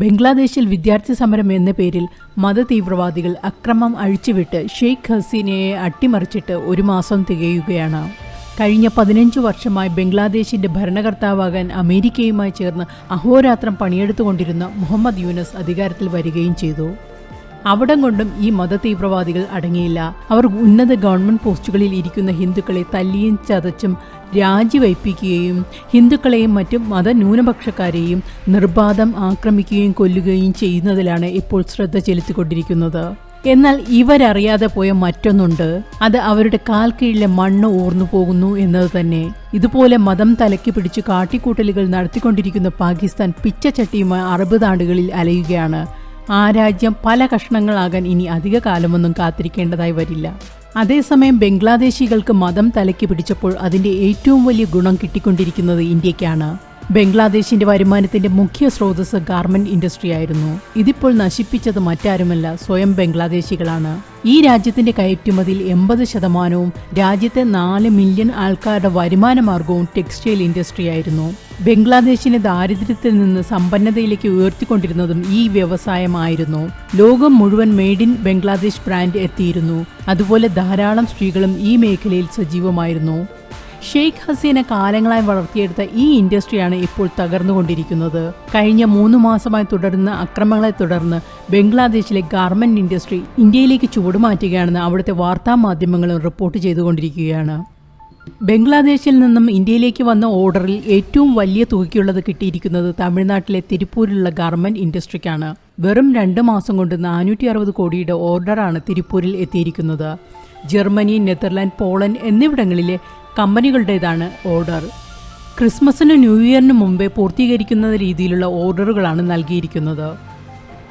ബംഗ്ലാദേശിൽ വിദ്യാർത്ഥി സമരം എന്ന പേരിൽ മതതീവ്രവാദികൾ അക്രമം അഴിച്ചുവിട്ട് ഷെയ്ഖ് ഹസീനയെ അട്ടിമറിച്ചിട്ട് ഒരു മാസം തികയുകയാണ്. കഴിഞ്ഞ പതിനഞ്ചു വർഷമായി ബംഗ്ലാദേശിന്റെ ഭരണകർത്താവാകാൻ അമേരിക്കയുമായി ചേർന്ന് അഹോരാത്രം പണിയെടുത്തുകൊണ്ടിരുന്ന മുഹമ്മദ് യൂനസ് അധികാരത്തിൽ വരികയും ചെയ്തു. അവിടം കൊണ്ടും ഈ മതതീവ്രവാദികൾ അടങ്ങിയില്ല. അവർ ഉന്നത ഗവൺമെന്റ് പോസ്റ്റുകളിൽ ഇരിക്കുന്ന ഹിന്ദുക്കളെ തല്ലിയും ചതച്ചും രാജിവയ്പ്പിക്കുകയും ഹിന്ദുക്കളെയും മറ്റും മതന്യൂനപക്ഷക്കാരെയും നിർബാധം ആക്രമിക്കുകയും കൊല്ലുകയും ചെയ്യുന്നതിലാണ് ഇപ്പോൾ ശ്രദ്ധ ചെലുത്തിക്കൊണ്ടിരിക്കുന്നത്. എന്നാൽ ഇവരറിയാതെ പോയ മറ്റൊന്നുണ്ട്. അത് അവരുടെ കാൽ കീഴിലെ മണ്ണ് ഊർന്നു പോകുന്നു എന്നത് തന്നെ. ഇതുപോലെ മതം തലയ്ക്ക് പിടിച്ച് കാട്ടിക്കൂട്ടലുകൾ നടത്തിക്കൊണ്ടിരിക്കുന്ന പാകിസ്ഥാൻ പിച്ചച്ചട്ടിയുമായി അറുപതാണ്ടുകളിൽ അലയുകയാണ്. ആ രാജ്യം പല കഷ്ണങ്ങളാകാൻ ഇനി അധിക കാലമൊന്നും കാത്തിരിക്കേണ്ടതായി വരില്ല. അതേസമയം ബംഗ്ലാദേശികൾക്ക് മതം തലയ്ക്ക് പിടിച്ചപ്പോൾ അതിന്റെ ഏറ്റവും വലിയ ഗുണം കിട്ടിക്കൊണ്ടിരിക്കുന്നത് ഇന്ത്യക്കാണ്. ബംഗ്ലാദേശിന്റെ വരുമാനത്തിന്റെ മുഖ്യ സ്രോതസ് ഗാർമെന്റ് ഇൻഡസ്ട്രി ആയിരുന്നു. ഇതിപ്പോൾ നശിപ്പിച്ചത് മറ്റാരുമല്ല സ്വയം ബംഗ്ലാദേശികളാണ്. ഈ രാജ്യത്തിന്റെ കയറ്റുമതിയിൽ എൺപത് ശതമാനവും രാജ്യത്തെ നാല് മില്യൺ ആൾക്കാരുടെ വരുമാന മാർഗവും ടെക്സ്റ്റൈൽ ഇൻഡസ്ട്രി ആയിരുന്നു. ബംഗ്ലാദേശിനെ ദാരിദ്ര്യത്തിൽ നിന്ന് സമ്പന്നതയിലേക്ക് ഉയർത്തിക്കൊണ്ടിരുന്നതും ഈ വ്യവസായമായിരുന്നു. ലോകം മുഴുവൻ മെയ്ഡ് ഇൻ ബംഗ്ലാദേശ് ബ്രാൻഡ് എത്തിയിരുന്നു. അതുപോലെ ധാരാളം സ്ത്രീകളും ഈ മേഖലയിൽ സജീവമായിരുന്നു. ഷെയ്ഖ് ഹസീന കാലങ്ങളായി വളർത്തിയെടുത്ത ഈ ഇൻഡസ്ട്രിയാണ് ഇപ്പോൾ തകർന്നുകൊണ്ടിരിക്കുന്നത്. കഴിഞ്ഞ മൂന്ന് മാസമായി തുടരുന്ന അക്രമങ്ങളെ തുടർന്ന് ബംഗ്ലാദേശിലെ ഗാർമെന്റ് ഇൻഡസ്ട്രി ഇന്ത്യയിലേക്ക് ചുവടുമാറ്റുകയാണെന്ന് അവിടുത്തെ വാർത്താ മാധ്യമങ്ങളും റിപ്പോർട്ട് ചെയ്തുകൊണ്ടിരിക്കുകയാണ്. ബംഗ്ലാദേശിൽ നിന്നും ഇന്ത്യയിലേക്ക് വന്ന ഓർഡറിൽ ഏറ്റവും വലിയ തുകയ്ക്കുള്ളത് കിട്ടിയിരിക്കുന്നത് തമിഴ്നാട്ടിലെ തിരുപ്പൂരിലുള്ള ഗാർമെന്റ് ഇൻഡസ്ട്രിക്കാണ്. വെറും രണ്ട് മാസം കൊണ്ട് നാനൂറ്റി അറുപത് കോടിയുടെ ഓർഡറാണ് തിരുപ്പൂരിൽ എത്തിയിരിക്കുന്നത്. ജർമ്മനി നെതർലാൻഡ് പോളണ്ട് എന്നിവിടങ്ങളിലെ കമ്പനികളുടേതാണ് ഓർഡർ. ക്രിസ്മസിനും ന്യൂ ഇയറിന് മുമ്പേ പൂർത്തീകരിക്കുന്ന രീതിയിലുള്ള ഓർഡറുകളാണ് നൽകിയിരിക്കുന്നത്.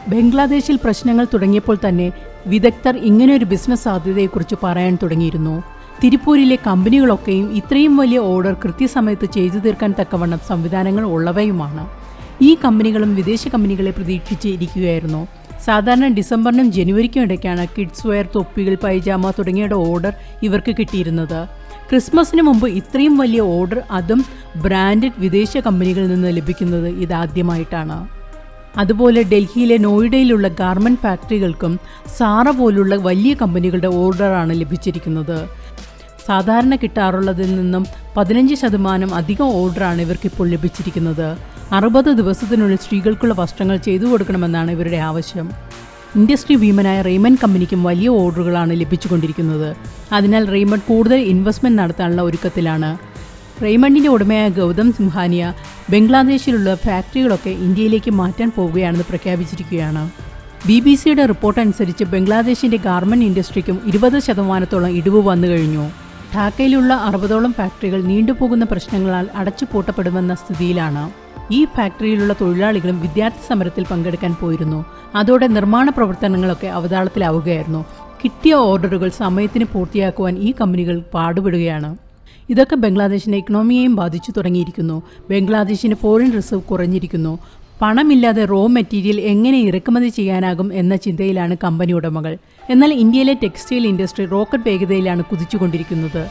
ബംഗ്ലാദേശിൽ പ്രശ്നങ്ങൾ തുടങ്ങിയപ്പോൾ തന്നെ വിദഗ്ധർ ഇങ്ങനെയൊരു ബിസിനസ് സാധ്യതയെക്കുറിച്ച് പറയാൻ തുടങ്ങിയിരുന്നു. തിരുപ്പൂരിലെ കമ്പനികളൊക്കെയും ഇത്രയും വലിയ ഓർഡർ കൃത്യസമയത്ത് ചെയ്തു തീർക്കാൻ തക്കവണ്ണം സംവിധാനങ്ങൾ ഉള്ളവയുമാണ്. ഈ കമ്പനികളും വിദേശ കമ്പനികളെ പ്രതീക്ഷിച്ച് ഇരിക്കുകയായിരുന്നു സാധാരണ ഡിസംബറിനും ജനുവരിക്കും ഇടയ്ക്കാണ് കിഡ്സ് വെയർ തൊപ്പികൾ പൈജാമ തുടങ്ങിയയുടെ ഓർഡർ ഇവർക്ക് കിട്ടിയിരുന്നത്. ക്രിസ്മസിന് മുമ്പ് ഇത്രയും വലിയ ഓർഡർ അതും ബ്രാൻഡഡ് വിദേശ കമ്പനികളിൽ നിന്ന് ലഭിക്കുന്നത് ഇതാദ്യമായിട്ടാണ്. അതുപോലെ ഡൽഹിയിലെ നോയിഡയിലുള്ള ഗാർമെന്റ് ഫാക്ടറികൾക്കും സാറ പോലുള്ള വലിയ കമ്പനികളുടെ ഓർഡറാണ് ലഭിച്ചിരിക്കുന്നത്. സാധാരണ കിട്ടാറുള്ളതിൽ നിന്നും പതിനഞ്ച് ശതമാനം അധികം ഓർഡറാണ് ഇവർക്ക് ഇപ്പോൾ ലഭിച്ചിരിക്കുന്നത്. അറുപത് ദിവസത്തിനുള്ളിൽ സ്ത്രീകൾക്കുള്ള വസ്ത്രങ്ങൾ ചെയ്തു കൊടുക്കണമെന്നാണ് ഇവരുടെ ആവശ്യം. ഇൻഡസ്ട്രി വീമനായ റെയ്മൻ കമ്പനിക്കും വലിയ ഓർഡറുകളാണ് ലഭിച്ചുകൊണ്ടിരിക്കുന്നത്. അതിനാൽ റെയ്മൺ കൂടുതൽ ഇൻവെസ്റ്റ്മെന്റ് നടത്താനുള്ള ഒരുക്കത്തിലാണ്. റെയ്മണ്ടിന്റെ ഉടമയായ ഗൗതം സിംഹാനിയ ബംഗ്ലാദേശിലുള്ള ഫാക്ടറികളൊക്കെ ഇന്ത്യയിലേക്ക് മാറ്റാൻ പോവുകയാണെന്ന് പ്രഖ്യാപിച്ചിരിക്കുകയാണ്. ബി ബി സിയുടെ റിപ്പോർട്ട് അനുസരിച്ച് ബംഗ്ലാദേശിന്റെ ഗാർമെന്റ് ഇൻഡസ്ട്രിക്കും ഇരുപത് ശതമാനത്തോളം ഇടിവ് വന്നു കഴിഞ്ഞു ഢാക്കയിലുള്ള അറുപതോളം ഫാക്ടറികൾ നീണ്ടുപോകുന്ന പ്രശ്നങ്ങളാൽ അടച്ചുപൂട്ടപ്പെടുമെന്ന സ്ഥിതിയിലാണ്. ഈ ഫാക്ടറിയിലുള്ള തൊഴിലാളികളും വിദ്യാർത്ഥി സമരത്തിൽ പങ്കെടുക്കാൻ പോയിരുന്നു. അതോടെ നിർമ്മാണ പ്രവർത്തനങ്ങളൊക്കെ അവതാളത്തിലാവുകയായിരുന്നു. കിട്ടിയ ഓർഡറുകൾ സമയത്തിന് പൂർത്തിയാക്കുവാൻ ഈ കമ്പനികൾ പാടുപെടുകയാണ്. ഇതൊക്കെ ബംഗ്ലാദേശിന്റെ ഇക്കണോമിയെയും ബാധിച്ചു തുടങ്ങിയിരിക്കുന്നു. ബംഗ്ലാദേശിന് ഫോറിൻ റിസർവ് കുറഞ്ഞിരിക്കുന്നു. പണമില്ലാതെ റോ മെറ്റീരിയൽ എങ്ങനെ ഇറക്കുമതി ചെയ്യാനാകും എന്ന ചിന്തയിലാണ് കമ്പനി ഉടമകൾ. എന്നാൽ ഇന്ത്യയിലെ ടെക്സ്റ്റൈൽ ഇൻഡസ്ട്രി റോക്കറ്റ് വേഗതയിലാണ് കുതിച്ചുകൊണ്ടിരിക്കുന്നത്.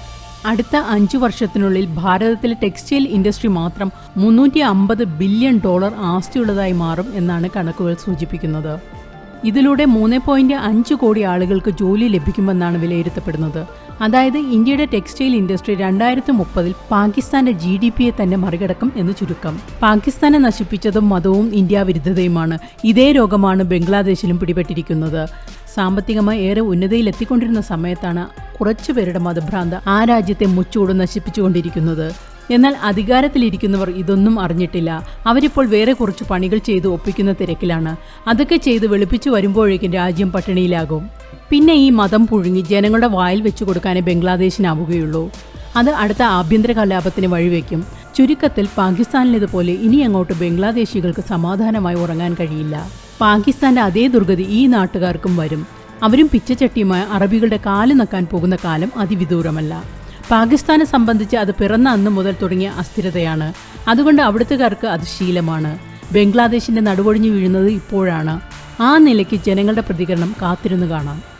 അടുത്ത അഞ്ചു വർഷത്തിനുള്ളിൽ ഭാരതത്തിലെ ടെക്സ്റ്റൈൽ ഇൻഡസ്ട്രി മാത്രം മുന്നൂറ്റി അമ്പത് ബില്യൺ ഡോളർ ആസ്തിയുള്ളതായി മാറും എന്നാണ് കണക്കുകൾ സൂചിപ്പിക്കുന്നത്. ഇതിലൂടെ മൂന്ന് പോയിന്റ് അഞ്ച് കോടി ആളുകൾക്ക് ജോലി ലഭിക്കുമെന്നാണ് വിലയിരുത്തപ്പെടുന്നത്. അതായത് ഇന്ത്യയുടെ ടെക്സ്റ്റൈൽ ഇൻഡസ്ട്രി രണ്ടായിരത്തി മുപ്പതിൽ പാകിസ്ഥാന്റെ ജി ഡി പിയെ തന്നെ മറികടക്കും എന്ന് ചുരുക്കം. പാകിസ്ഥാനെ നശിപ്പിച്ചതും മതവും ഇന്ത്യ വിരുദ്ധതയുമാണ്. ഇതേ രോഗമാണ് ബംഗ്ലാദേശിലും പിടിപെട്ടിരിക്കുന്നത്. സാമ്പത്തികമായി ഏറെ ഉന്നതയിലെത്തിക്കൊണ്ടിരുന്ന സമയത്താണ് കുറച്ചുപേരുടെ മതഭ്രാന്ത് ആ രാജ്യത്തെ മുച്ചൂട് നശിപ്പിച്ചുകൊണ്ടിരിക്കുന്നത്. എന്നാൽ അധികാരത്തിലിരിക്കുന്നവർ ഇതൊന്നും അറിഞ്ഞിട്ടില്ല. അവരിപ്പോൾ വേറെ കുറച്ച് പണികൾ ചെയ്ത് ഒപ്പിക്കുന്ന തിരക്കിലാണ്. അതൊക്കെ ചെയ്ത് വെളുപ്പിച്ചു വരുമ്പോഴേക്കും രാജ്യം പട്ടിണിയിലാകും. പിന്നെ ഈ മതം പുഴുങ്ങി ജനങ്ങളുടെ വായിൽ വെച്ചു കൊടുക്കാനേ ബംഗ്ലാദേശിനാവുകയുള്ളൂ. അത് അടുത്ത ആഭ്യന്തര കലാപത്തിന് വഴിവെക്കും. ചുരുക്കത്തിൽ പാകിസ്ഥാനിലേതുപോലെ ഇനി അങ്ങോട്ട് ബംഗ്ലാദേശികൾക്ക് സമാധാനമായി ഉറങ്ങാൻ കഴിയില്ല. പാകിസ്ഥാന്റെ അതേ ദുർഗതി ഈ നാട്ടുകാർക്കും വരും. അവരും പിച്ചച്ചട്ടിയുമായി അറബികളുടെ കാൽ നക്കാൻ പോകുന്ന കാലം അതിവിദൂരമല്ല. പാകിസ്ഥാനെ സംബന്ധിച്ച് അത് പിറന്ന അന്ന് മുതൽ തുടങ്ങിയ അസ്ഥിരതയാണ്. അതുകൊണ്ട് അവിടുത്തുകാർക്ക് അത് ശീലമാണ്. ബംഗ്ലാദേശിന്റെ നടുവൊഴിഞ്ഞു വീഴുന്നത് ഇപ്പോഴാണ്. ആ നിലയ്ക്ക് ജനങ്ങളുടെ പ്രതികരണം കാത്തിരുന്നു കാണാം.